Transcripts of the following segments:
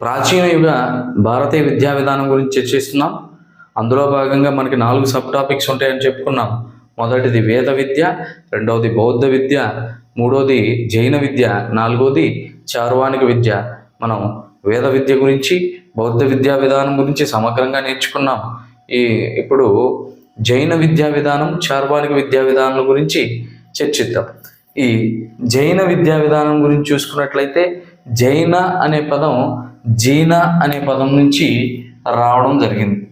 ప్రాచీన యుగ భారతీయ విద్యా విధానం గురించి చర్చిస్తున్నాం. అందులో భాగంగా మనకి నాలుగు సబ్ టాపిక్స్ ఉంటాయని చెప్పుకున్నాం. మొదటిది వేద విద్య రెండవది బౌద్ధ విద్య మూడవది జైన విద్య నాలుగోది చార్వాణిక విద్య. మనం వేద విద్య గురించి బౌద్ధ విద్యా విధానం గురించి సమగ్రంగా నేర్చుకున్నాం. ఈ ఇప్పుడు జైన విద్యా విధానం చార్వాణిక విద్యా విధానం గురించి చర్చిద్దాం. ఈ జైన విద్యా విధానం గురించి చూసుకున్నట్లయితే జైన అనే పదం జీన అనే పదం నుంచి రావడం జరిగింది.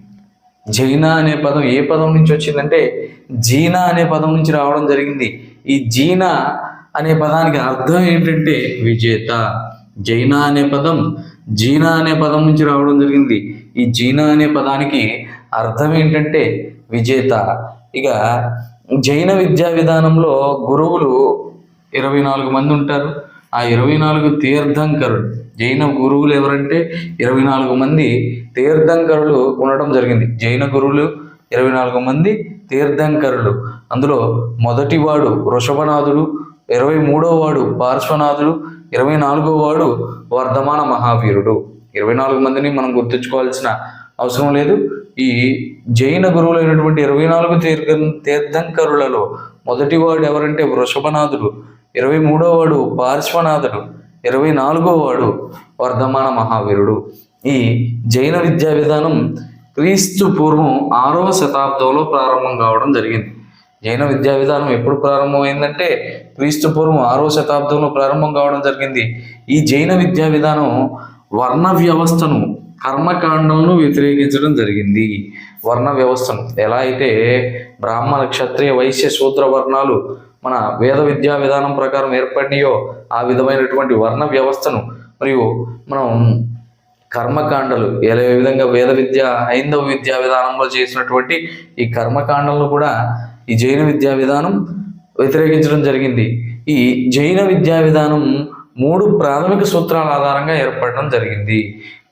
జైన అనే పదం ఏ పదం నుంచి వచ్చిందంటే జీనా అనే పదం నుంచి రావడం జరిగింది. ఈ జీనా అనే పదానికి అర్థం ఏంటంటే విజేత. జైన అనే పదం జీనా అనే పదం నుంచి రావడం జరిగింది. ఈ జీనా అనే పదానికి అర్థం ఏంటంటే విజేత. ఇక జైన విద్యా విధానంలో గురువులు ఇరవై నాలుగు మంది ఉంటారు. ఆ ఇరవై నాలుగు తీర్థంకరుడు జైన గురువులు ఎవరంటే ఇరవై నాలుగు మంది తీర్థంకరులు ఉండడం జరిగింది. జైన గురువులు ఇరవై నాలుగు మంది తీర్థంకరులు. అందులో మొదటివాడు వృషభనాథుడు ఇరవై మూడో వాడు పార్శ్వనాథుడు ఇరవై నాలుగో వాడు వర్ధమాన మహావీరుడు. ఇరవై నాలుగు మందిని మనం గుర్తుంచుకోవాల్సిన అవసరం లేదు. ఈ జైన గురువులైనటువంటి ఇరవై నాలుగు తీర్థ తీర్థంకరులలో మొదటివాడు ఎవరంటే వృషభనాథుడు. ఇరవై మూడోవాడు పార్శ్వనాథుడు ఇరవై నాలుగోవాడు వర్ధమాన మహావీరుడు. ఈ జైన విద్యా విధానం క్రీస్తు పూర్వం ఆరవ శతాబ్దంలో ప్రారంభం కావడం జరిగింది. జైన విద్యా విధానం ఎప్పుడు ప్రారంభమైందంటే క్రీస్తు పూర్వం ఆరవ శతాబ్దంలో ప్రారంభం కావడం జరిగింది. ఈ జైన విద్యా విధానం వర్ణ వ్యవస్థను కర్మకాండంను వ్యతిరేకించడం జరిగింది. వర్ణ వ్యవస్థను. ఎలా అయితే బ్రాహ్మణ క్షత్రియ వైశ్య శూద్ర వర్ణాలు మన వేద విద్యా విధానం ప్రకారం ఏర్పడినాయో ఆ విధమైనటువంటి వర్ణ వ్యవస్థను మరియు మనం కర్మకాండలు ఎలా ఏ విధంగా వేద విద్య హైందవ విద్యా విధానంలో చేసినటువంటి ఈ కర్మకాండలను కూడా ఈ జైన విద్యా విధానం వ్యతిరేకించడం జరిగింది. ఈ జైన విద్యా విధానం మూడు ప్రాథమిక సూత్రాల ఆధారంగా ఏర్పడడం జరిగింది.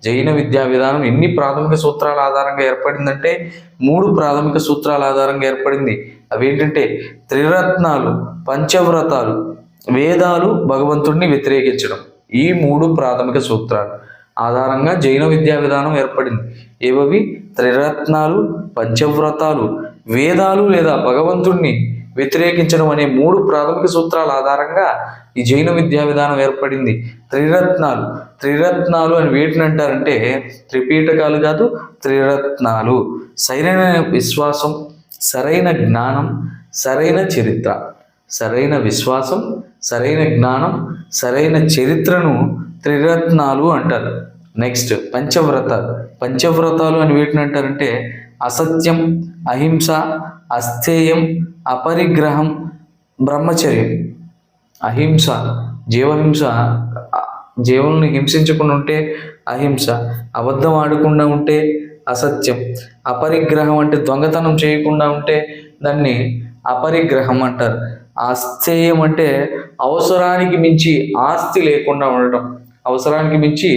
జైన విద్యా విధానం ఎన్ని ప్రాథమిక సూత్రాల ఆధారంగా ఏర్పడిందంటే మూడు ప్రాథమిక సూత్రాల ఆధారంగా ఏర్పడింది. అవేంటంటే త్రిరత్నాలు పంచవ్రతాలు వేదాలు భగవంతుడిని వ్యతిరేకించడం. ఈ మూడు ప్రాథమిక సూత్రాలు ఆధారంగా జైన విద్యా విధానం ఏర్పడింది. ఏవవి? త్రిరత్నాలు పంచవ్రతాలు వేదాలు లేదా భగవంతుణ్ణి వ్యతిరేకించడం అనే మూడు ప్రాథమిక సూత్రాల ఆధారంగా ఈ జైన విద్యా విధానం ఏర్పడింది. త్రిరత్నాలు. త్రిరత్నాలు అని వేటిని అంటారంటే త్రిపీఠకాలు కాదు త్రిరత్నాలు. సరైన విశ్వాసం సరైన జ్ఞానం సరైన చరిత్ర. సరైన విశ్వాసం సరైన జ్ఞానం సరైన చరిత్రను త్రిరత్నాలు అంటారు. నెక్స్ట్ పంచవ్రతాలు పంచవ్రతాలు అని వీటిని అంటారంటే అసత్యం అహింస అస్థేయం అపరిగ్రహం బ్రహ్మచర్యం. అహింస జీవహింస జీవుల్ని హింసించకుండా ఉంటే అహింస అబద్ధం ఆడకుండా ఉంటే అసత్యం అపరిగ్రహం అంటే దొంగతనం చేయకుండా ఉంటే దాన్ని అపరిగ్రహం అంటారు. అస్థేయం అంటే అవసరానికి మించి ఆస్తి లేకుండా ఉండటం. అవసరానికి మించి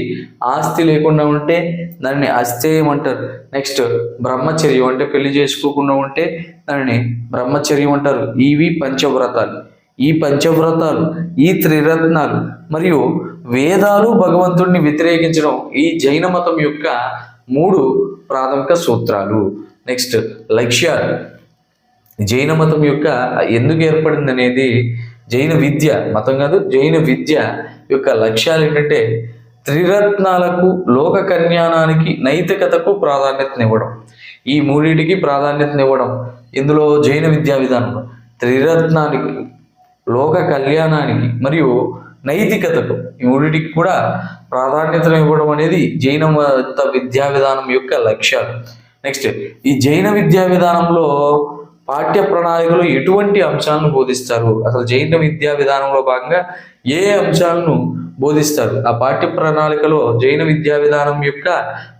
ఆస్తి లేకుండా ఉంటే దాన్ని అస్థేయం అంటారు. నెక్స్ట్ బ్రహ్మచర్యం అంటే పెళ్ళి చేసుకోకుండా ఉంటే దానిని బ్రహ్మచర్యం అంటారు. ఇవి పంచవ్రతాలు. ఈ పంచవ్రతాలు ఈ త్రిరత్నాలు మరియు వేదాలు భగవంతుడిని వ్యతిరేకించడం ఈ జైన మతం యొక్క మూడు ప్రాథమిక సూత్రాలు. నెక్స్ట్ లక్ష్యాలు. జైన మతం యొక్క ఎందుకు ఏర్పడింది అనేది జైన విద్య మతం కాదు జైన విద్య యొక్క లక్ష్యాలు ఏంటంటే త్రిరత్నాలకు లోక కళ్యాణానికి నైతికతకు ప్రాధాన్యతనివ్వడం. ఈ మూడింటికి ప్రాధాన్యతనివ్వడం. ఇందులో జైన విద్యా విధానంలో త్రిరత్నానికి లోక కళ్యాణానికి మరియు నైతికతకు ఈ మూడింటికి కూడా ప్రాధాన్యతను ఇవ్వడం అనేది జైన మత విద్యా విధానం యొక్క లక్ష్యాలు. నెక్స్ట్ ఈ జైన విద్యా విధానంలో పాఠ్య ప్రణాళికలో ఎటువంటి అంశాలను బోధిస్తారు? అసలు జైన విద్యా విధానంలో భాగంగా ఏ అంశాలను బోధిస్తారు? ఆ పాఠ్య ప్రణాళికలో జైన విద్యా విధానం యొక్క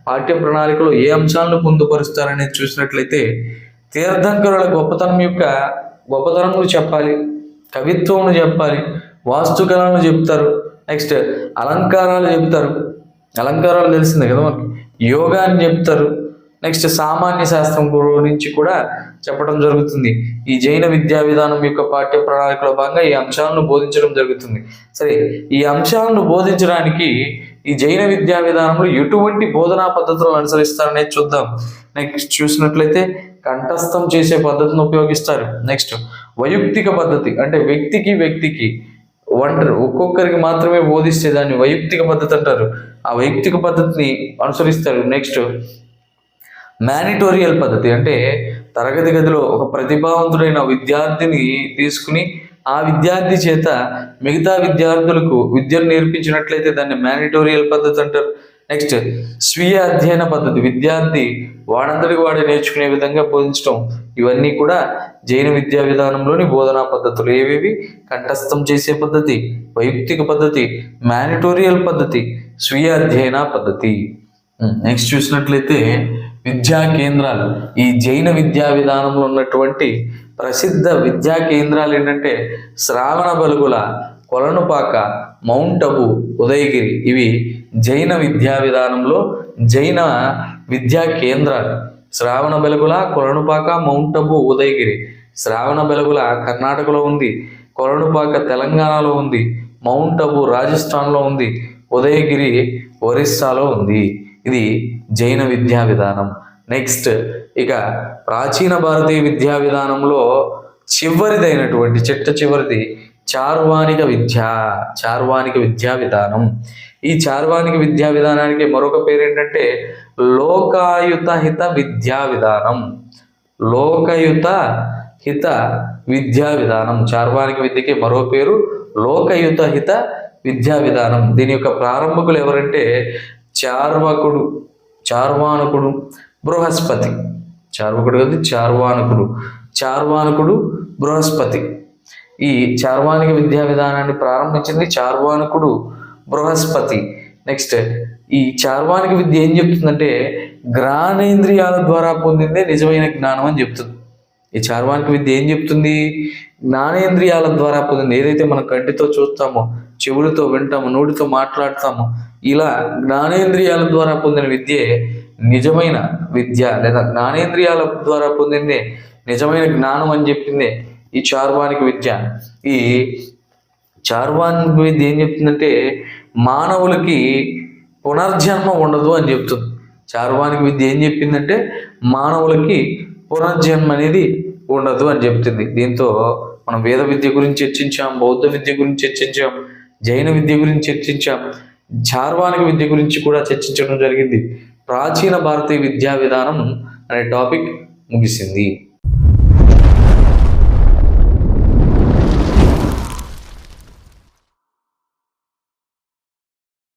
పాఠ్య ప్రణాళికలో ఏ అంశాలను పొందుపరుస్తారనేది చూసినట్లయితే తీర్థంకరుల గొప్పతనం యొక్క గొప్పతనములు చెప్పాలి కవిత్వమును చెప్పాలి వాస్తుకళను చెప్తారు నెక్స్ట్ అలంకారాలు చెప్తారు. అలంకారాలు తెలిసిందే కదా మనకి. యోగాన్ని చెప్తారు. నెక్స్ట్ సామాన్య శాస్త్రం గురించి కూడా చెప్పడం జరుగుతుంది. ఈ జైన విద్యా విధానం యొక్క పాఠ్య ప్రణాళికలో భాగంగా ఈ అంశాలను బోధించడం జరుగుతుంది. సరే ఈ అంశాలను బోధించడానికి ఈ జైన విద్యా విధానంలో ఎటువంటి బోధనా పద్ధతులను అనుసరిస్తారనేది చూద్దాం. నెక్స్ట్ చూసినట్లయితే కంఠస్థం చేసే పద్ధతిని ఉపయోగిస్తారు. నెక్స్ట్ వైయక్తిక పద్ధతి అంటే వ్యక్తికి వ్యక్తికి వంటరు ఒక్కొక్కరికి మాత్రమే బోధిస్తే దాన్ని వైయక్తిక పద్ధతి అంటారు. ఆ వైయక్తిక పద్ధతిని అనుసరిస్తారు. నెక్స్ట్ మేనిటోరియల్ పద్ధతి అంటే తరగతి గదిలో ఒక ప్రతిభావంతుడైన విద్యార్థిని తీసుకుని ఆ విద్యార్థి చేత మిగతా విద్యార్థులకు విద్యను నేర్పించినట్లయితే దాన్ని మ్యానిటోరియల్ పద్ధతి అంటారు. నెక్స్ట్ స్వీయ అధ్యయన పద్ధతి. విద్యార్థి వాడంతటికి వాడే నేర్చుకునే విధంగా బోధించడం ఇవన్నీ కూడా జైన విద్యా విధానంలోని బోధనా పద్ధతులు. ఏవేవి? కంఠస్థం చేసే పద్ధతి వైయక్తిక పద్ధతి మ్యానిటోరియల్ పద్ధతి స్వీయ అధ్యయన పద్ధతి. నెక్స్ట్ చూసినట్లయితే విద్యా కేంద్రాలు. ఈ జైన విద్యా విధానంలో ఉన్నటువంటి ప్రసిద్ధ విద్యా కేంద్రాలు ఏంటంటే శ్రావణ బలుగుల కొలనుపాక మౌంట్ అబు ఉదయగిరి. ఇవి జైన విద్యా విధానంలో జైన విద్యా కేంద్రాలు. శ్రావణ బెలుగుల కొలనుపాక మౌంట్ అబు ఉదయగిరి. శ్రావణ బెలుగుల కర్ణాటకలో ఉంది కొలనుపాక తెలంగాణలో ఉంది మౌంట్ అబు రాజస్థాన్లో ఉంది ఉదయగిరి ఒరిస్సాలో ఉంది. ఇది జైన విద్యా విధానం. నెక్స్ట్ ఇక ప్రాచీన భారతీయ విద్యా విధానంలో చివరిదైనటువంటి చిట్ట చివరిది చార్వాణిక విద్య చార్వాణిక విద్యా విధానం. ఈ చార్వాణిక విద్యా విధానానికి మరొక పేరు ఏంటంటే లోకాయుత హిత విద్యా విధానం. లోకయుత హిత విద్యా విధానం. చార్వాణిక విద్యకి మరో పేరు లోకయుత హిత విద్యా విధానం. దీని యొక్క ప్రారంభకులు ఎవరంటే చార్వకుడు చార్వాణుకుడు బృహస్పతి. చార్వకుడు కాదు చార్వాణకుడు. చార్వాణకుడు బృహస్పతి. ఈ చార్వాణిక విద్యా విధానాన్ని ప్రారంభించింది చార్వాణుకుడు బృహస్పతి. నెక్స్ట్ ఈ చార్వాణిక విద్య ఏం చెప్తుందంటే జ్ఞానేంద్రియాల ద్వారా పొందిందే నిజమైన జ్ఞానం అని చెప్తుంది. ఈ చార్వాణిక విద్య ఏం చెప్తుంది? జ్ఞానేంద్రియాల ద్వారా పొందింది. ఏదైతే మనం కంటితో చూస్తామో చెవులతో వింటామో నోటితో మాట్లాడతామో ఇలా జ్ఞానేంద్రియాల ద్వారా పొందిన విద్యే నిజమైన విద్య లేదా జ్ఞానేంద్రియాల ద్వారా పొందిందే నిజమైన జ్ఞానం అని చెప్పిందే ఈ చార్వాణిక విద్య. ఈ చార్వాణిక విద్య ఏం చెప్తుందంటే మానవులకి పునర్జన్మ ఉండదు అని చెప్తుంది. చార్వాణిక విద్య ఏం చెప్పిందంటే మానవులకి పునర్జన్మ అనేది ఉండదు అని చెప్తుంది. దీంతో మనం వేద విద్య గురించి చర్చించాం బౌద్ధ విద్య గురించి చర్చించాం జైన విద్య గురించి చర్చించాం చార్వాణిక విద్య గురించి కూడా చర్చించడం జరిగింది. ప్రాచీన భారతీయ విద్యా విధానం అనే టాపిక్ ముగిసింది.